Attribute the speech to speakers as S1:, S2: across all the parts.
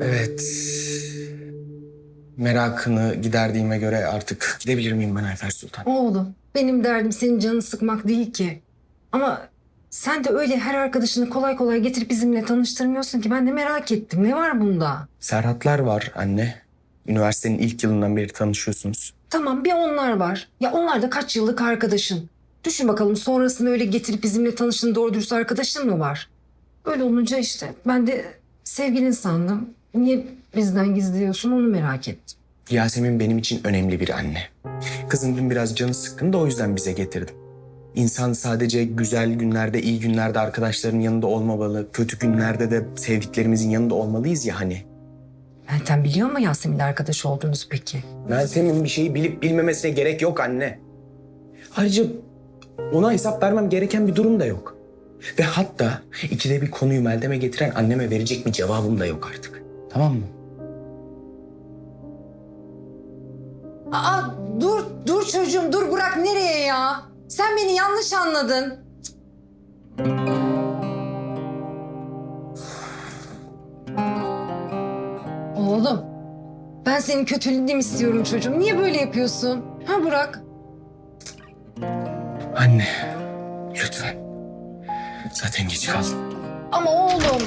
S1: Evet. Merakını giderdiğime göre artık gidebilir miyim ben Ayfer Sultan?
S2: Oğlum benim derdim senin canını sıkmak değil ki. Ama sen de öyle her arkadaşını kolay kolay getirip bizimle tanıştırmıyorsun ki. Ben de merak ettim. Ne var bunda?
S1: Serhatlar var anne. Üniversitenin ilk yılından beri tanışıyorsunuz.
S2: Tamam bir onlar var. Ya onlar da kaç yıllık arkadaşın. Düşün bakalım sonrasında öyle getirip bizimle tanışın doğru dürüst arkadaşın mı var? Öyle olunca işte ben de sevgilin sandım. Niye bizden gizliyorsun onu merak ettim.
S1: Yasemin benim için önemli bir anne. Kızın dün biraz canı sıkkın da o yüzden bize getirdim. İnsan sadece güzel günlerde, iyi günlerde arkadaşların yanında olmamalı. Kötü günlerde de sevdiklerimizin yanında olmalıyız ya hani.
S2: Meltem biliyor mu Yasemin'le arkadaş olduğunuzu peki?
S1: Meltem'in bir şeyi bilip bilmemesine gerek yok anne. Ayrıca ona hesap vermem gereken bir durum da yok. Ve hatta ikide bir konuyu Meltem'e getiren anneme verecek bir cevabım da yok artık. Tamam mı?
S2: Aa dur dur çocuğum dur bırak nereye ya? Sen beni yanlış anladın. Oğlum ben senin kötülüğünü istiyorum çocuğum? Niye böyle yapıyorsun? Ha Burak?
S1: Anne, lütfen. Zaten geç kaldım.
S2: Ama oğlum.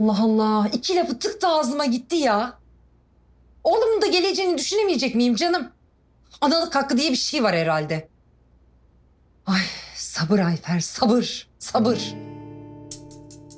S2: Allah Allah. iki lafı tıktı ağzıma gitti ya. Oğlumun da geleceğini düşünemeyecek miyim canım? Analık hakkı diye bir şey var herhalde. Ay sabır Ayfer sabır sabır.